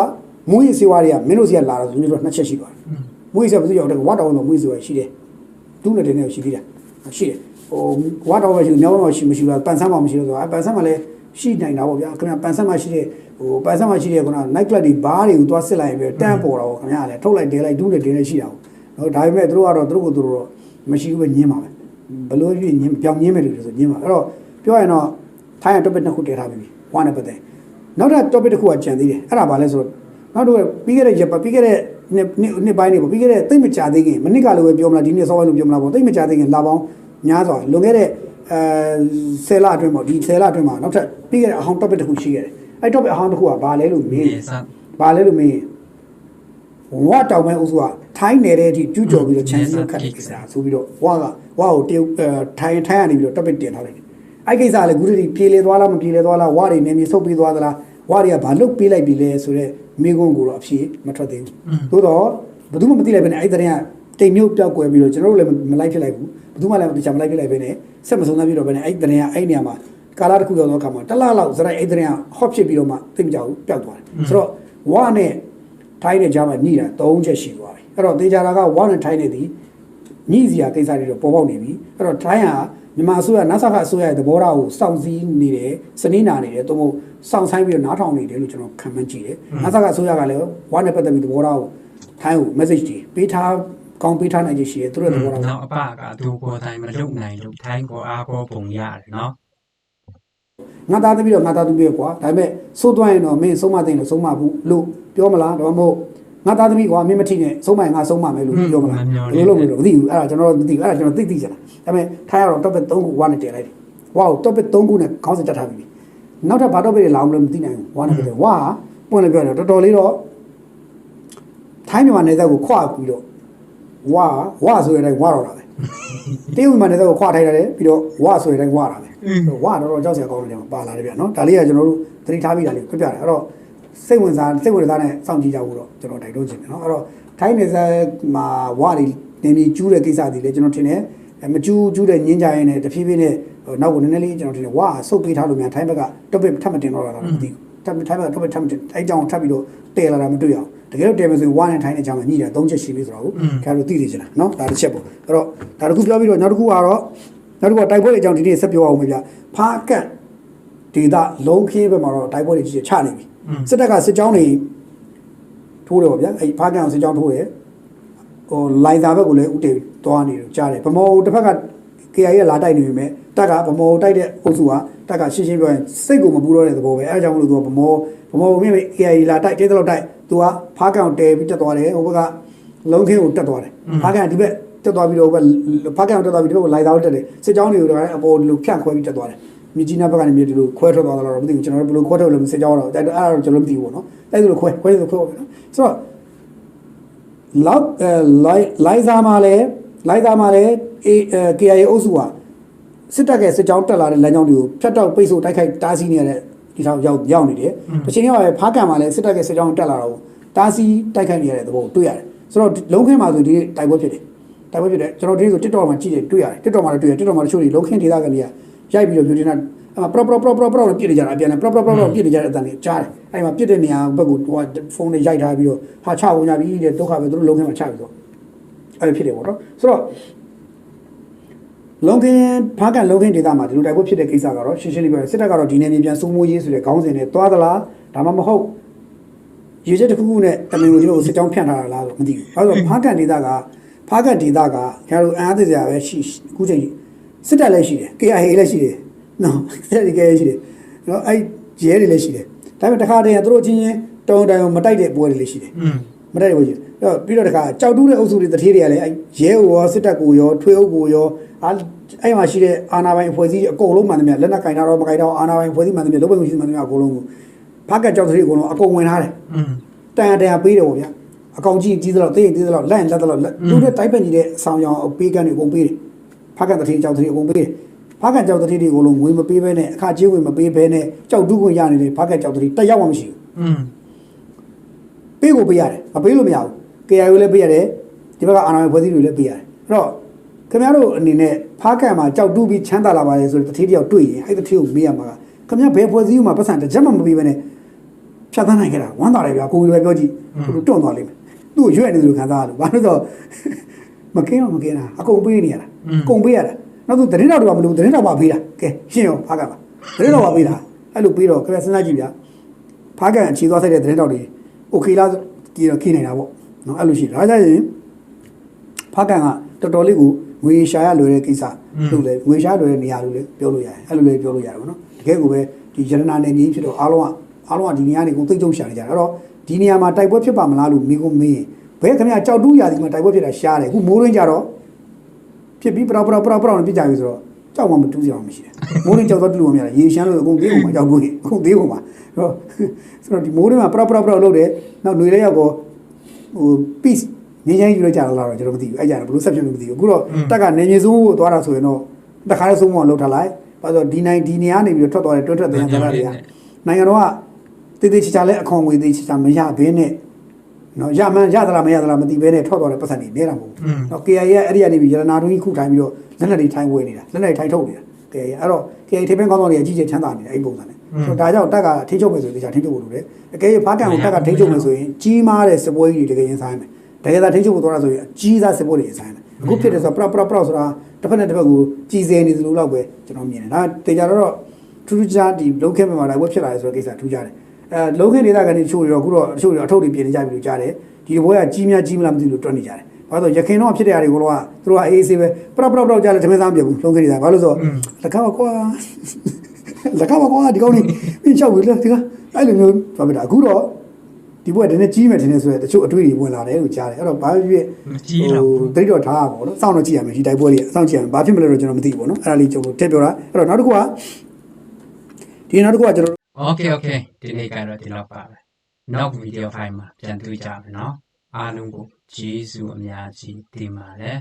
မွေးဆေးဝါးတွေကမင်းတို့စီကလာတာဆိုညှို့ထုတ်နှစ်ချက်ရှိသွားတယ်။မွေးဆေးဘယ်သူရောက်တယ်ဝါတောင်းတော့မွေးဆေးဝါးရှိတယ်။တူးနေတဲ့နေရှိသေးတယ်။ရှိတယ်။ဟိုဝါတောင်းပဲရှိတယ်မြောင်းတော့ရှိမရှိဘူးပန်ဆန်းမှမရှိလို့ဆိုတော့ပန်ဆန်းမှလည်းရှိနိုင်တာပေါ့ဗျာခင်ဗျပန်ဆန်းမှရှိတဲ့ဟိုပန်ဆန်းမှရှိတဲ့ခုန night club တွေဘားတွေကိုသွားစစ်လိုက်ပြီးတန်းပေါ်တာပေါ့ခင်ဗျာလည်းထုတ်လိုက်တဲလိုက်တူးနေတင်းနေရှိတာပေါ့ နော်ဒါပေမဲ့သူတို့ကတော့သူတို့ကိုသူတို့တော့မရှိဘူးပဲညင်းပါပဲဘလို့ဖြစ်ညင်းပြောင်းညင်းမယ်လို့ဆိုညင်းပါအဲ့တော့ပြောရရင်တော့ထိုင်းရ topic နှစ်ခုတည်ထားပြီဝါနဲ့ပတ်သက်နောက်ထပ် topic တစ်ခုကကြံသေးတယ်အဲ့ဒါဘာလဲဆိုတော့နောက်တော့ပြီးခဲ့တဲ့ရက်ပြီးခဲ့တဲ့နှစ်နှစ်ပိုင်းတွေပေါ့ပြီးခဲ့တဲ့သိမကြသေးခင်မနစ်ကလိုပဲပြောမလားဒီနေ့စောပိုင်းလိုပြောမလားပေါ့သိမကြသေးခင်လာပေါင်းများစွာလွန်ခဲ့တဲ့အဲဆယ်လအတွင်းပေါ့ဒီဆယ်လအတွင်းမှာနောက်ထပ်ပြီးခဲ့တဲ့အဟောင်း topic တစ်ခုရှိခဲ့တယ်အဲ့ topic အဟောင်းတစ်ခုကဘာလဲလို့မေးမြေစပ်ဘာလဲလို့မေး ဝါတောင်မဲအုပ်စုကထိုင်းနယ်တဲ့အထိကျူးကျော်ပြီးတော့ချမ်းစီခတ်တဲ့ကိစ္စဆိုပြီးတော့ဝါကဝါကိုတရုတ်ထိုင်းထိုင်းကနေပြီးတော့ topic တင်ထားလိုက်တယ်အဲ့ကိစ္စကလည်းခုတည်းပြေလေသွားလားမပြေလေသွားလားဝါတွေနေမြေဆုပ်ပြီးသွားသလားဝါတွေကဘာလုတ်ပေးလိုက်ပြီလဲဆိုတော့မိကုန်းကိုတော့အဖြေမထွက်သေးဘူးသို့တော့ဘယ်သူမှမသိလိုက်ဘဲနဲ့အဲ့တဲ့ကတိမ်မြုပ်ပြောက်ကွယ်ပြီးတော့ကျွန်တော်တို့လည်းမလိုက်ဖြစ်လိုက်ဘူးဘယ်သူမှလည်းမတရားမလိုက်ဖြစ်လိုက်ဘဲနဲ့ဆက်မဆုံးသားပြီးတော့ဘဲနဲ့အဲ့တဲ့ကအဲ့နေရာမှာကာလာတစ်ခုရောက်တော့အခါမှာတစ်လလောက်စရိုက်အဲ့တဲ့ကဟော့ဖြစ်ပြီးတော့မှသိမကြောက်ဘူးပျောက်သွားတယ်ဆိုတော့ဝါနဲ့ ထိုင်းနဲ့ကြားမှာညှိတာ၃ချက်ရှိသွားပြီအဲ့တော့တေချာတာကဝါနဲ့ထိုင်းနဲ့ဒီညှိစရာကိစ္စတွေတော့ပေါ်ပေါက်နေပြီအဲ့တော့ထိုင်းဟာမြန်မာအစိုးရနာဆာကအစိုးရရဲ့သဘောထားကိုစောင့်စည်းနေတယ်စနေနာနေတယ်သို့မဟုတ်စောင့်ဆိုင်ပြီးတော့နားထောင်နေတယ်လို့ကျွန်တော်ခံမှန်းကြည့်တယ်နာဆာကအစိုးရကလည်းဝါနဲ့ပတ်သက်ပြီးသဘောထားကိုထိုင်းကို message တွေပေးထားကောင်းပေးထားနိုင်ချင်ရှိတယ်သူတို့ရဲ့သဘောထားကိုနောက်အပကသူကိုယ်တိုင်မလုပ်နိုင်လို့ထိုင်းကိုအားကိုပုံရတယ်နော်ငါသားသမီးတော့ငါသားသမီးပဲကွာဒါပေမဲ့စိုးသွားရင်တော့မင်းဆုံးမသိရင်တော့ဆုံးမဘူးလို့ ပြောမလားဒါမှမဟုတ်ငါသားသမီးကွာမင်းမထိနဲ့ဆုံးမရင်ငါဆုံးမမယ်လို့ပြောမလားဘယ်လိုလုပ်မလို့မသိဘူးအဲ့ဒါကျွန်တော်တို့မသိဘူးအဲ့ဒါကျွန်တော်သိသိချင်တာဒါပေမဲ့ထိုင်းကတော့ topic 3ခုဝါနဲ့တင်လိုက်တယ်ဝါကို topic 3ခုနဲ့ခေါင်းစဉ်တက်ထားပြီနောက်ထပ်ဘာ topic တွေလာအောင်လို့မသိနိုင်ဘူးဝါနဲ့ပြန်ဝါပွင့်လည်းပြောတယ်တော်တော်လေးတော့ထိုင်းမြန်မာနယ်စပ်ကိုခွာပြီးတော့ဝါဝါဆိုရတဲ့ဝါတော့တာပဲတရုတ်မြန်မာနယ်စပ်ကိုခွာထိုင်တယ်ပြီးတော့ဝါဆိုရတဲ့ဝါတာပဲဝါတော့တော့ကြောက်စရာကောင်းတယ်ပါလာတယ်ဗျာနော်ဒါလေးကကျွန်တော်တို့သတိထားပြီးတာလေးပြပြတယ်အဲ့တော့ စိတ်ဝင်စားစိတ်ဝင်စားနဲ့စောင့်ကြည့်ကြဖို့တော့ကျွန်တော်တိုက်တွန်းချင်တယ်နော်အဲ့တော့ထိုင်းနေဆက်မှာဝါတွေနေနေကျူးတဲ့ကိစ္စတွေလည်းကျွန်တော်ထင်တယ်မကျူးကျူးတဲ့ညင်းကြရင်လည်းတဖြည်းဖြည်းနဲ့နောက်ကိုနည်းနည်းလေးကျွန်တော်ထင်တယ်ဝါဆုတ်ပေးထားလို့များထိုင်းဘက်က topic ထပ်မတင်တော့တာတော့မသိဘူးထပ်ထိုင်းဘက်က topic ထပ်မတင်အဲ့ကြောင့်ထပ်ပြီးတော့တည်လာတာမတွေ့အောင်တကယ်တော့တည်မယ်ဆိုရင်ဝါနဲ့ထိုင်းနဲ့ကြောင်းမှာညှိတယ်၃ချက်ရှိပြီဆိုတော့ခင်ဗျားတို့သိနေချင်တာနော်ဒါတစ်ချက်ပေါ့အဲ့တော့ဒါတစ်ခုပြောပြီးတော့နောက်တစ်ခုကတော့နောက်တစ်ခုကတိုက်ပွဲအကြောင်းဒီနေ့ဆက်ပြောအောင်မယ်ဗျဖားကန့်ဒေတာလုံးခင်းဘက်မှာတော့တိုက်ပွဲတွေကြီးချနေပြီ စစ်တပ်ကစစ်ကြောင်းတွေထိုးတယ်ပေါ့ဗျာအဲ့ဖားကန်စစ်ကြောင်းထိုးတယ်ဟိုလိုင်သာဘက်ကိုလည်းဥတည်သွားနေတယ်ကြားတယ်ဗမောတစ်ဖက်က KI ရဲ့လာတိုက်နေပြီမဲ့တက်ကဗမောတိုက်တဲ့အုပ်စုကတက်ကရှင်းရှင်းပြောရင်စိတ်ကိုမပူတော့တဲ့သဘောပဲအဲအကြောင်းမလို့သူကဗမောဗမောမြင့် KI လာတိုက်တဲတော့တိုက်သူကဖားကန်တဲပြီးတက်သွားတယ်ဟိုဘက်ကလုံးခင်းကိုတက်သွားတယ်ဖားကန်ဒီဘက်တက်သွားပြီးတော့ဟိုဘက်ဖားကန်တက်သွားပြီးဒီဘက်ကိုလိုက်သားတက်တယ်စစ်ကြောင်းတွေကိုလည်းအပေါ်ဒီလိုဖြန့်ခွဲပြီးတက်သွားတယ် မြကြီးနားဘက်ကနေမြေဒီလိုခွဲထွက်သွားတာတော့မသိဘူးကျွန်တော်တို့ဘယ်လိုခွဲထွက်လို့မစစ်ကြောင်းတော့အဲ့ဒါအဲ့ဒါတော့ကျွန်တော်မသိဘူးပေါ့နော်အဲ့ဒါလိုခွဲခွဲဆိုခွဲပါပဲနော်ဆိုတော့လောက်အဲလိုက်လိုက်သားမှာလဲလိုက်သားမှာလဲအေ KIA အုပ်စုဟာစစ်တပ်ကစစ်ကြောင်းတက်လာတဲ့လမ်းကြောင်းတွေကိုဖျက်တောက်ပိတ်ဆို့တိုက်ခိုက်တားဆီးနေရတဲ့ဒီထောင်ရောက်ရောက်နေတယ်တစ်ချိန်ကပဲဖားကံမှာလဲစစ်တပ်ကစစ်ကြောင်းတက်လာတော့တားဆီးတိုက်ခိုက်နေရတဲ့သဘောကိုတွေ့ရတယ်ဆိုတော့လုံးခင်းမှာဆိုဒီတိုက်ပွဲဖြစ်တယ်တိုက်ပွဲဖြစ်တယ်ကျွန်တော်ဒီဆို TikTok မှာကြည့်တယ်တွေ့ရတယ် TikTok မှာလည်းတွေ့ရတယ် TikTok မှာတချို့တွေလုံခင်းဒေသကနေက ရိုက်ပြီးတော့မျိုးတင်တာအမပရပရပရပရပရပြစ်နေကြတာအပြန်လဲပရပရပရပရပြစ်နေကြတဲ့အတန်ကြီးကြားတယ်အဲ့မှာပြစ်တဲ့နေရာဘက်ကိုဟိုဖုန်းနဲ့ရိုက်ထားပြီးတော့ဟာချကုန်ကြပြီတဲ့ဒုက္ခပဲသူတို့လုံခင်းမှာချပြီးတော့အဲ့လိုဖြစ်တယ်ပေါ့နော်ဆိုတော့လုံခင်းဖားကန်လုံခင်းဒေသမှာဒီလိုတိုက်ပွဲဖြစ်တဲ့ကိစ္စကတော့ရှင်းရှင်းလေးပြောစစ်တပ်ကတော့ဒီနယ်မြေပြန်စိုးမိုးရေးဆိုတဲ့ခေါင်းစဉ်နဲ့သွားသလားဒါမှမဟုတ်ရေချက်တစ်ခုခုနဲ့တမင်ကိုကျွန်တော်စစ်ကြောင်းဖြန့်ထားတာလားဆိုမသိဘူး။အဲဒါဆိုဖားကန်ဒေသကဖားကန်ဒေသကကျွန်တော်တို့အအားသစရာပဲရှိအခုချိန်ကြီး စစ်တပ်လည်းရှိတယ် KIA လည်းရှိတယ်နော်စစ်တပ် KIA ရှိတယ်နော်အဲ့ရဲတွေလည်းရှိတယ်ဒါပေမဲ့တခါတည်းကသူတို့ချင်းချင်းတောင်းတိုင်မတိုက်တဲ့ပွဲတွေလည်းရှိတယ်မတိုက်တဲ့ပွဲကြီးအဲ့တော့ပြီးတော့တခါကြောက်တူးတဲ့အုပ်စုတွေတထေးတွေကလည်းအဲ့ရဲကိုရောစစ်တပ်ကိုရောထွေးအုပ်ကိုရောအဲ့မှာရှိတဲ့အာဏာပိုင်အဖွဲ့အစည်းအကုန်လုံးမှန်သမျှလက်နက်ကင်တာတော့မကင်တော့အာဏာပိုင်အဖွဲ့အစည်းမှန်သမျှလုပ်ပိုင်ခွင့်ရှိမှန်သမျှအကုန်လုံးကိုဖက်ကကြောက်တထေးအကုန်လုံးအကုန်ဝင်ထားတယ်တန်ရတန်ရပေးတယ်ပေါ့ဗျာအကောင်ကြီးကြီးသလောက်တင်းကြီးသလောက်လန့်လက်သလောက်လူတွေတိုက်ပတ်နေတဲ့အဆောင်ရောင်အပေးကန်းတွေအကုန်ပေးတယ် ဖားကန်တတိကြောက်တတိအကုန်ပေးတယ်ဖားကန်ကြောက်တတိတွေကိုလုံးငွေမပေးဘဲနဲ့အခကြေးငွေမပေးဘဲနဲ့ကြောက်တူးခွင့်ရနေတယ်ဖားကန်ကြောက်တတိတက်ရောက်မှမရှိဘူးอืมပေးကိုပေးရတယ်မပေးလို့မရဘူး KIO လည်းပေးရတယ်ဒီဘက်ကအာဏာရေးဖွဲ့စည်းတွေလည်းပေးရတယ်အဲ့တော့ခင်ဗျားတို့အနေနဲ့ဖားကန်မှာကြောက်တူးပြီးချမ်းသာလာပါလေဆိုတဲ့တတိတယောက်တွေ့ရင်အဲ့တတိကိုမေးရမှာကခင်ဗျားဘယ်ဖွဲ့စည်းမှာပတ်စံတစ်ချက်မှမပေးဘဲနဲ့ဖြတ်သန်းနိုင်ခဲ့တာဝမ်းသာတယ်ဗျာကိုယ်ပဲပြောကြည့်သူတွန့်သွားလိမ့်မယ်သူ့ကိုရွက်နေသလိုခံစားရလို့ဘာလို့လဲဆိုတော့ မကင်းတော့မကင်းတာအကုန်ပေးနေရတာအကုန်ပေးရတာနောက်သူသတင်းတော်တွေကမလို့သတင်းတော်ပါပေးတာကဲရှင်းရောဖားကပါသတင်းတော်ပါပေးတာအဲ့လိုပေးတော့ခင်ဗျစဉ်းစားကြည့်ဗျာဖားကန်အခြေသွားဆိုင်တဲ့သတင်းတော်တွေโอเคလားဒီတော့ခိနေတာပေါ့နော်အဲ့လိုရှိတယ်ဒါကြရင်ဖားကန်ကတော်တော်လေးကိုငွေရှာရလွယ်တဲ့ကိစ္စလို့လေငွေရှာလွယ်တဲ့နေရာလို့လေပြောလို့ရတယ်အဲ့လိုလေပြောလို့ရတယ်ပေါ့နော်တကယ်ကိုပဲဒီရတနာနယ်မြေဖြစ်တော့အားလုံးက အားလုံးကဒီနေရာနေကုန်သိမ့်ကြုံရှာနေကြတာအဲ့တော့ဒီနေရာမှာတိုက်ပွဲဖြစ်ပါမလားလို့မိကုမေးရင် ဘယ်ခင်ဗျာကြောက်တူးရာဒီမှာတိုက်ပွဲဖြစ်တာရှားတယ်အခုမိုးရင်းကြတော့ဖြစ်ပြီးပရောပရောပရောပရောနဲ့ပြကြပြီဆိုတော့ကြောက်မှမတူးကြအောင်မရှိတယ်မိုးရင်းကြောက်တော့တူလို့မရတာရေရှမ်းလို့အကုန်သေးကုန်မှာကြောက်တူးကြီးအကုန်သေးကုန်မှာအဲ့တော့ဆိုတော့ဒီမိုးရင်းမှာပရောပရောပရောလုပ်တယ်နောက်ຫນွေလေးရောက်တော့ဟို peace ငင်းချမ်းယူလိုက်ကြတော့လားတော့ကျွန်တော်မသိဘူးအဲ့ကြတယ်ဘယ်လိုဆက်ဖြစ်လို့မသိဘူးအခုတော့တက်ကနေမြေစိုးကိုသွားတာဆိုရင်တော့တခါလေးဆုံးမအောင်လုပ်ထားလိုက်ဘာလို့ဒီနိုင်ဒီနေရာနေပြီးတော့ထွက်သွားတယ်တွတ်ထွက်တယ်ကြတာတွေကနိုင်ငံတော်ကတည်တည်ချာချာလဲအခွန်ငွေသေးချာချာမရဘဲနဲ့ နော်ရမှန်းရသလားမရသလားမသိဘဲနဲ့ထွက်သွားတဲ့ပတ်စံတွေနေတာမဟုတ်ဘူးနော် KIA ရဲ့အဲ့ဒီကနေပြီးရတနာတွင်းကြီးခုထိုင်ပြီးတော့လက်နက်တွေထိုင်ဝဲနေတာလက်နက်တွေထိုင်ထုတ်နေတာ KIA အဲ့တော့ KIA ထိပ်ပင်းကောင်းဆောင်တွေအကြီးကျယ်ချမ်းသာနေတာအဲ့ဒီပုံစံနဲ့ဆိုတော့ဒါကြောင့်တက်ကထိချုပ်မယ်ဆိုရင်တခြားထိချုပ်ဖို့လိုတယ်အကယ်၍ဖားကန်ကိုတက်ကထိချုပ်မယ်ဆိုရင်ကြီးမားတဲ့စပွဲကြီးတွေတကယ်ရင်ဆိုင်မယ်တကယ်သာထိချုပ်ဖို့သွားတာဆိုရင်အကြီးစားစပွဲတွေရင်ဆိုင်မယ်အခုဖြစ်တယ်ဆိုတော့ပရပရပရဆိုတာတစ်ဖက်နဲ့တစ်ဖက်ကိုကြီးစဲနေသလိုလောက်ပဲကျွန်တော်မြင်တယ်ဒါတေချာတော့ထူးထူးခြားဒီလုံးခဲမှာလာဝက်ဖြစ်လာတယ်ဆိုတဲ့ကိစ္စထူးခြားတယ် အဲလုံးခင်းဒေသကနေတချို့တွေတော့အခုတော့တချို့တွေတော့အထုပ်တွေပြင်နေကြပြီလို့ကြားတယ်ဒီဘွဲကကြီးများကြီးမလားမသိလို့တွက်နေကြတယ်ဘာလို့လဲဆိုရခင်တော့ဖြစ်တဲ့အရာတွေကိုတော့သူတို့ကအေးအေးဆေးပဲပရပရပရကြားလဲသမင်းစားမပြဘူးလုံးခင်းဒေသဘာလို့လဲဆိုလက်ကားကွာလက်ကားကွာဒီကောင်းနေပြင်းချောက်ပြီလားဒီကအဲ့လိုမျိုးဘာဖြစ်တာအခုတော့ဒီဘွဲတနေ့ကြီးမယ်ထင်နေဆိုရတချို့အတွေ့အကြုံဝင်လာတယ်လို့ကြားတယ်အဲ့တော့ဘာဖြစ်ဖြစ်မကြီးတော့ဘူးတိတ်တော့ထားရပါဘောနော်စောင့်တော့ကြည့်ရမယ်ဒီတိုက်ပွဲတွေအစောင့်ကြည့်ရမယ်ဘာဖြစ်မလဲတော့ကျွန်တော်မသိဘူးပေါ့နော်အဲ့ဒါလေးကျွန်တော်တက်ပြောတာအဲ့တော့နောက်တစ်ခုကဒီနောက်တစ်ခုကကျွန်တော် โอเคโอเคဒီနေ့ကတော့ဒီလောက်ပါပဲနောက်ဗီဒီယိုဖိုင်မှာပြန်တွေ့ကြမယ်เนาะအားလုံးကိုကျေးဇူးအများကြီးတင်ပါတယ်